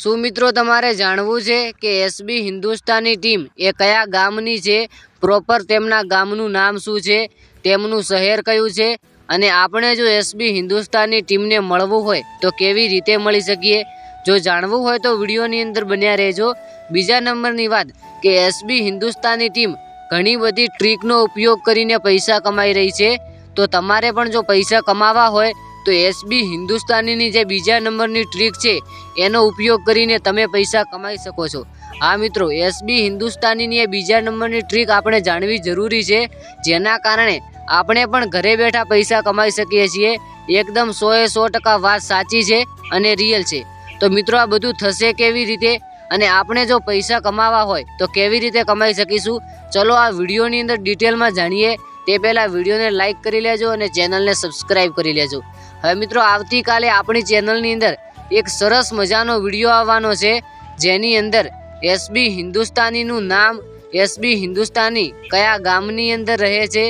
શું મિત્રો તમારે જાણવું છે કે એસબી હિન્દુસ્તાની ટીમ એ કયા ગામની છે? પ્રોપર તેમના ગામનું નામ શું છે? તેમનું શહેર કયું છે? અને આપણે જો એસબી હિન્દુસ્તાની ટીમને મળવું હોય તો કેવી રીતે મળી શકીએ? જો જાણવું હોય તો વિડીયોની અંદર બન્યા રહેજો. બીજા નંબરની વાત કે એસબી હિન્દુસ્તાની ટીમ ઘણી બધી ટ્રીકનો ઉપયોગ કરીને પૈસા કમાઈ રહી છે. તો તમારે પણ જો પૈસા કમાવા હોય તો એસબી હિન્દુસ્તાનીની જે બીજા નંબરની ટ્રીક છે, એનો ઉપયોગ કરીને તમે પૈસા કમાઈ શકો છો. હા મિત્રો, એસબી હિન્દુસ્તાનીની એ બીજા નંબરની ટ્રીક આપણે જાણવી જરૂરી છે, જેના કારણે આપણે પણ ઘરે બેઠા પૈસા કમાઈ શકીએ છીએ. એકદમ સોએ સો ટકા વાત સાચી છે અને રિયલ છે. તો મિત્રો, આ બધું થશે કેવી રીતે? અને આપણે જો પૈસા કમાવા હોય તો કેવી રીતે કમાઈ શકીશું? ચલો આ વિડીયોની અંદર ડિટેલમાં જાણીએ. તે પહેલાં વિડીયોને લાઇક કરી લેજો અને ચેનલને સબસ્ક્રાઈબ કરી લેજો. હવે મિત્રો, આવતીકાલે આપણી ચેનલની અંદર એક સરસ મજાનો વીડિયો આવવાનો છે, જેની અંદર એસબી હિન્દુસ્તાનીનું નામ એસબી હિન્દુસ્તાની કયા ગામની અંદર રહે છે,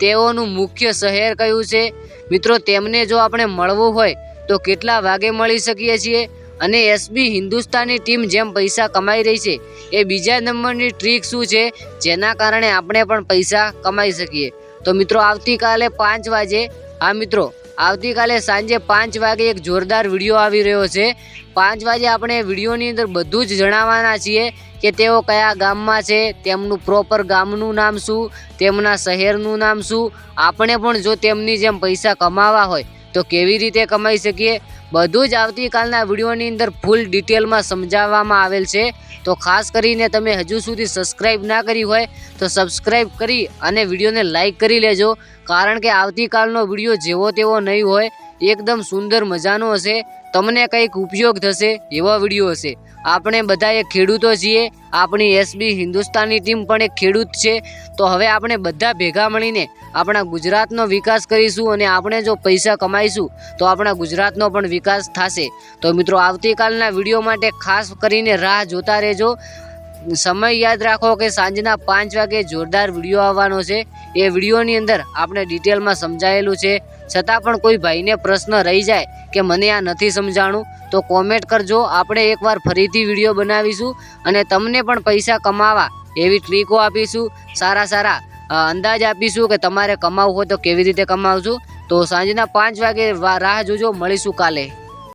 તેઓનું મુખ્ય શહેર કયું છે. મિત્રો, તેમને જો આપણે મળવું હોય, તો કેટલા વાગે મળી શકીએ છીએ? અને એસબી હિન્દુસ્તાની ટીમ જેમ પૈસા કમાઈ રહી છે, એ બીજા નંબરની ટ્રીક શું છે? જેના કારણે આપણે પણ પૈસા કમાઈ શકીએ. તો મિત્રો, આવતીકાલે પાંચ વાગે, હા મિત્રો, આવતીકાલે સાંજે પાંચ વાગે એક જોરદાર વીડિયો આવી રહ્યો છે. પાંચ વાગે આપણે વિડીયોની અંદર બધું જ જણાવવાના છીએ કે તેઓ કયા ગામમાં છે, તેમનું પ્રોપર ગામનું નામ શું, તેમના શહેરનું નામ શું, આપણે પણ જો તેમની જેમ પૈસા કમાવા હોય તો કેવી રીતે કમાઈ શકીએ? બધું જ આવતીકાલના વિડીયોની અંદર ફૂલ ડિટેલમાં સમજાવવામાં આવેલ છે. તો ખાસ કરીને તમે હજુ સુધી સબસ્ક્રાઈબ ના કરી હોય, તો સબસ્ક્રાઈબ કરી અને વિડીયોને લાઈક કરી લેજો. કારણ કે આવતીકાલનો વીડિયો જેવો તેવો નહીં હોય. એકદમ સુંદર મજાનો હશે. તમને કંઈક ઉપયોગ થશે એવા વીડિયો હશે. આપણે બધા એક ખેડૂતો છીએ. આપણી એસબી હિન્દુસ્તાની ટીમ પણ એક ખેડૂત છે. તો હવે આપણે બધા ભેગા મળીને આપણા ગુજરાતનો વિકાસ કરીશું અને આપણે જો પૈસા કમાઈશું, તો આપણા ગુજરાતનો પણ વિકાસ થશે. તો મિત્રો, આવતીકાલના વીડિયો માટે ખાસ કરીને રાહ જોતા રહેજો. સમય યાદ રાખો કે સાંજના પાંચ વાગે જોરદાર વીડિયો આવવાનો છે. એ વિડીયોની અંદર આપણે ડિટેલમાં સમજાયેલું છે. છતાં પણ કોઈ ભાઈને પ્રશ્ન રહી જાય કે મને આ નથી સમજાણું, તો કોમેન્ટ કરજો. આપણે એકવાર ફરીથી વીડિયો બનાવીશું અને તમને પણ પૈસા કમાવા એવી ટ્રીકો આપીશું. સારા સારા અંદાજ આપીશું કે તમારે કમાવવું હોય તો કેવી રીતે કમાવશું તો સાંજના પાંચ વાગે રાહ જોજો. મળીશું કાલે.